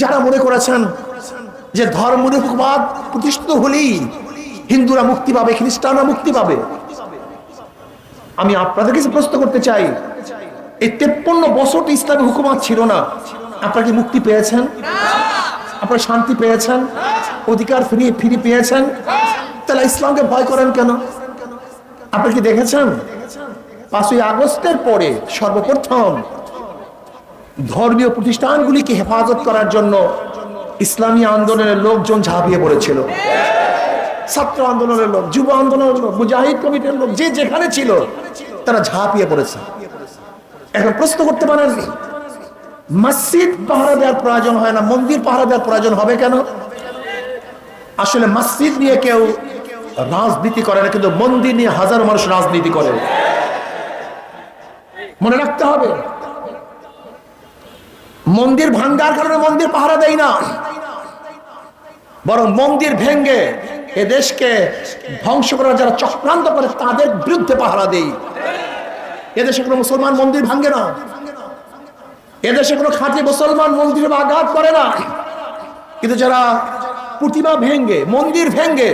যারা মনে করেছেন যে ধর্মনিরপেক্ষবাদ প্রতিষ্ঠিত হলেই হিন্দুরা মুক্তি পাবে, খ্রিস্টানরা মুক্তি পাবে। আমি আপনাদের কাছে প্রশ্ন করতে চাই, এই তেপ্পন্ন বছর তো ইসলামী হুকুমাত ছিল না। আপনারা কি মুক্তি পেয়েছেন? আপনারা শান্তি পেয়েছেন? অধিকার ফিরে ফিরে পেয়েছেন? তাহলে ইসলামকে ভয় করেন কেন? আপনি কি দেখেছেন? পাঁচই আগস্টের পরে সর্বপ্রথম ধর্মীয় প্রতিষ্ঠানগুলিকে হেফাজত করার জন্য ইসলামী আন্দোলনের লোকজন ঝাঁপিয়ে পড়েছিল। ছাত্র আন্দোলনের লোক, যুব আন্দোলনের লোক, মুজাহিদ কমিটির লোক, যে যেখানে ছিল, তারা ঝাঁপিয়ে পড়েছে। এখন প্রশ্ন করতে পারেন, মসজিদ পাহারা দেওয়ার প্রয়োজন হয় না, মন্দির পাহারা দেওয়ার প্রয়োজন হবে কেন? আসলে মসজিদ নিয়ে কেউ রাজনীতি করে না, কিন্তু মন্দির নিয়ে হাজারো মানুষ রাজনীতি করে। মনে রাখতে হবে মন্দির ভাঙ্গার কারণে মন্দির পাহারা দেয় না। বরং মন্দির ভেঙ্গে এ দেশকে ধ্বংস করার যারা চক্রান্ত করে, তাদের বিরুদ্ধে পাহারা দেই এদেশে কোনো মুসলমান মন্দির ভাঙ্গে না। এদেশে কোনো খাঁটি মুসলমান মন্দিরে আঘাত করে না। কিন্তু যারা প্রতিমা ভেঙ্গে, মন্দির ভেঙ্গে,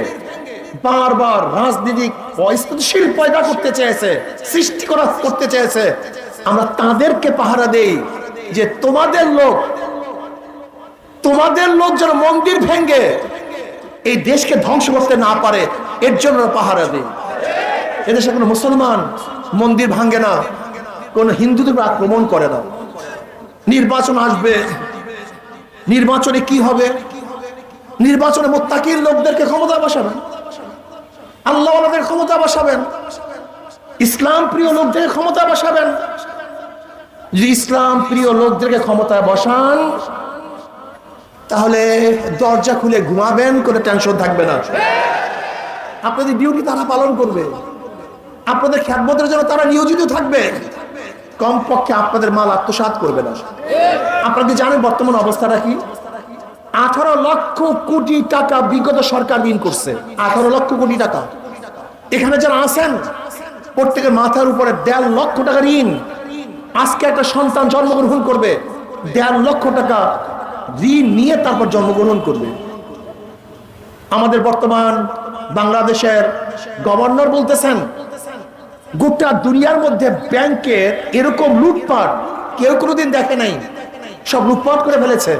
বারবার রাজনীতিক অস্থিতিশীল পয়দা করতে চেয়েছে, সৃষ্টি করা করতে চেয়েছে, আমরা তাদেরকে পাহারা দেই। যে তোমাদের লোক তোমাদের লোক যেন মন্দির ভেঙ্গে এই দেশকে ধ্বংস করতে না পারে, এর জন্য পাহারা এদেশে কোনো মুসলমান মন্দির ভাঙ্গে না, কোন হিন্দুদের আক্রমণ করে না। নির্বাচন আসবে। নির্বাচনে কি হবে? নির্বাচনে মোত্তাকির লোকদেরকে ক্ষমতা বসাবেন। আল্লাহ ক্ষমতা বসাবেন। ইসলাম প্রিয় লোকদের ক্ষমতা বসাবেন। যদি ইসলাম প্রিয় লোকদেরকে ক্ষমতায় বসান, তাহলে দরজা খুলে ঘুমাবেন, কোনো টেনশন থাকবে না। আপনাদের ডিউটি তারা পালন করবে। আপনাদের খ্যাতমতের জন্য তারা নিয়োজিত থাকবে। কমপক্ষে আপনাদের মাল আত্মসাৎ করবে না। আপনারা কি জানেন বর্তমান অবস্থাটা কি? আঠারো লক্ষ কোটি টাকা বিগত সরকার ঋণ করছে। আঠারো লক্ষ কোটি টাকা। এখানে যারা আছেন, প্রত্যেকের মাথার উপরে দেড় লক্ষ টাকা ঋণ। আজকে একটা সন্তান জন্মগ্রহণ করবে, দেড় লক্ষ টাকা ঋণ নিয়ে তারপর জন্মগ্রহণ করবে। আমাদের বর্তমান বাংলাদেশের গভর্নর বলতেছেন, গোটা দুনিয়ার মধ্যে ব্যাংকের এরকম লুটপাট কেউ কোনোদিন দেখে নাই। সব লুটপাট করে ফেলেছে।